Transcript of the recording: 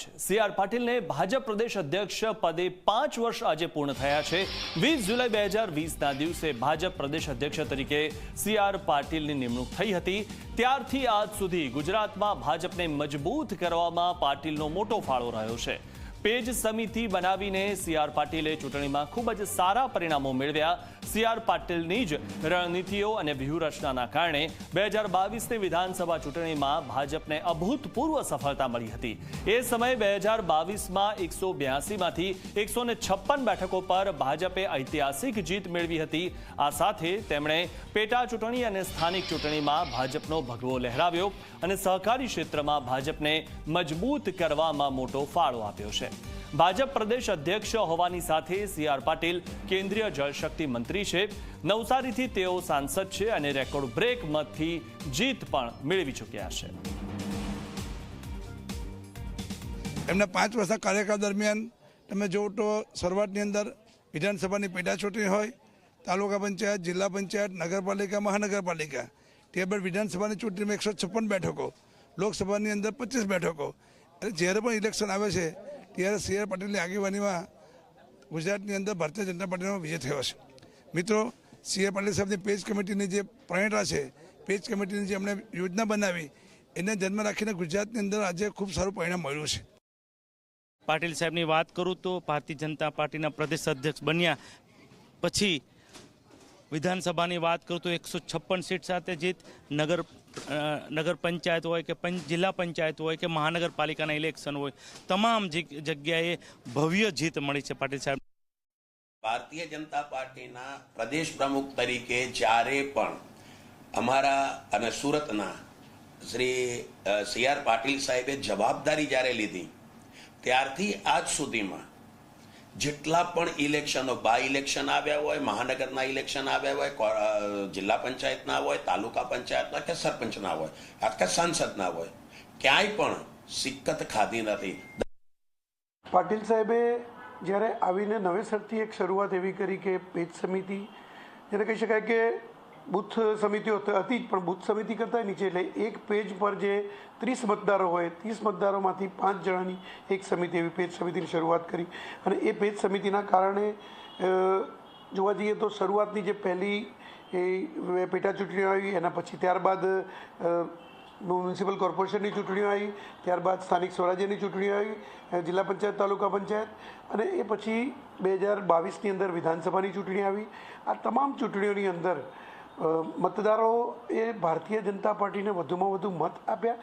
જ સી પાટીલને ભાજપ પ્રદેશ અધ્યક્ષ પદે પાંચ વર્ષ આજે પૂર્ણ થયા છે. વીસ જુલાઈ બે હજાર વીસના દિવસે ભાજપ પ્રદેશ અધ્યક્ષ તરીકે સી આર પાટીલની નિમણૂક થઈ હતી. ત્યારથી આજ સુધી ગુજરાતમાં ભાજપને મજબૂત કરવામાં પાટીલનો મોટો ફાળો રહ્યો છે. પેજ સમિતિ બનાવીને સી આર પાટીલે ચૂંટણીમાં ખૂબ જ સારા પરિણામો મેળવ્યા. સી આર પાટીલની જ રણનીતિઓ અને વ્યૂહરચનાના કારણે બે હજાર બાવીસની વિધાનસભા ચૂંટણીમાં ભાજપને અભૂતપૂર્વ સફળતા મળી હતી. એ સમયે બે હજાર બાવીસમાં એકસો બ્યાસીમાંથી એકસો છપ્પન બેઠકો પર ભાજપે ઐતિહાસિક જીત મેળવી હતી. આ સાથે તેમણે પેટા ચૂંટણી અને સ્થાનિક ચૂંટણીમાં ભાજપનો ભગવો લહેરાવ્યો અને સહકારી ક્ષેત્રમાં ભાજપને મજબૂત કરવામાં મોટો ફાળો આપ્યો છે. ભાજપ પ્રદેશ અધ્યક્ષ હોવાની સાથે સી આર પાટીલ કેન્દ્રીય જળશક્તિ મંત્રી છે. નવસારીથી તેઓ સાંસદ છે અને રેકોર્ડ બ્રેક મતથી જીત પણ મેળવી ચૂક્યા છે. એમના પાંચ વર્ષના કાર્યકાળ દરમિયાન તમે જુઓ તો શરૂઆતની અંદર વિધાનસભાની પેટા ચૂંટણી હોય, તાલુકા પંચાયત, જિલ્લા પંચાયત, નગરપાલિકા, મહાનગરપાલિકા ત્યારબાદ વિધાનસભાની ચૂંટણીમાં એકસો છપ્પન બેઠકો, લોકસભાની અંદર પચીસ બેઠકો. એટલે જ્યારે પણ ઇલેક્શન આવે છે ત્યારે સી આર પાટીલની આગેવાનીમાં ગુજરાતની અંદર ભારતીય જનતા પાર્ટીનો વિજય થયો છે. મિત્રો, સી આર પાટીલ સાહેબની પેજ કમિટીની જે પ્રણેતા છે, પેજ કમિટીની જે અમને યોજના બનાવી, એને જન્મ રાખીને ગુજરાતની અંદર આજે ખૂબ સારું પરિણામ મળ્યું છે. પાટીલ સાહેબની વાત કરું તો ભારતીય જનતા પાર્ટીના પ્રદેશ અધ્યક્ષ બન્યા પછી વિધાનસભાની વાત કરું તો એકસો છપ્પન સીટ સાથે જીત. નગર નગર પંચાયત હોય કે જિલ્લા પંચાયત હોય કે મહાનગરપાલિકાના ઇલેક્શન હોય, તમામ જગ્યાએ ભવ્ય જીત મળી છે પાટીલ સાહેબ. ભારતીય જનતા પાર્ટીના પ્રદેશ પ્રમુખ તરીકે જ્યારે પણ અમારા અને સુરતના શ્રી સી આર પાટીલ સાહેબે જવાબદારી જ્યારે લીધી, ત્યારથી આજ સુધીમાં જેટલા પણ ઇલેક્શનો બાય ઇલેક્શન આવ્યા હોય, મહાનગરના ઇલેક્શન આવ્યા હોય જિલ્લા પંચાયતના હોય, તાલુકા પંચાયતના કે સરપંચના હોય અથવા સાંસદના હોય, ક્યાંય પણ સિક્કત ખાધી નથી. પાટીલ સાહેબે જ્યારે આવીને નવેસરથી એક શરૂઆત એવી કરી કે પેજ સમિતિ જેને કહી શકાય કે બુથ સમિતિઓ હતી જ, પણ બુથ સમિતિ કરતાં નીચે. એટલે એક પેજ પર જે ત્રીસ મતદારો હોય, ત્રીસ મતદારોમાંથી પાંચ જણાની એક સમિતિ, એવી પેજ સમિતિની શરૂઆત કરી. અને એ પેજ સમિતિના કારણે જોવા જઈએ તો શરૂઆતની જે પહેલી એ પેટા ચૂંટણીઓ આવી, એના પછી ત્યારબાદ મ્યુનિસિપલ કોર્પોરેશનની ચૂંટણીઓ આવી, ત્યારબાદ સ્થાનિક સ્વરાજ્યની ચૂંટણીઓ આવી જિલ્લા પંચાયત, તાલુકા પંચાયત, અને એ પછી બે હજાર બાવીસની અંદર વિધાનસભાની ચૂંટણી આવી. આ તમામ ચૂંટણીઓની અંદર મતદારો એ ભારતીય જનતા પાર્ટીને વધુમાં વધુ મત આપ્યા.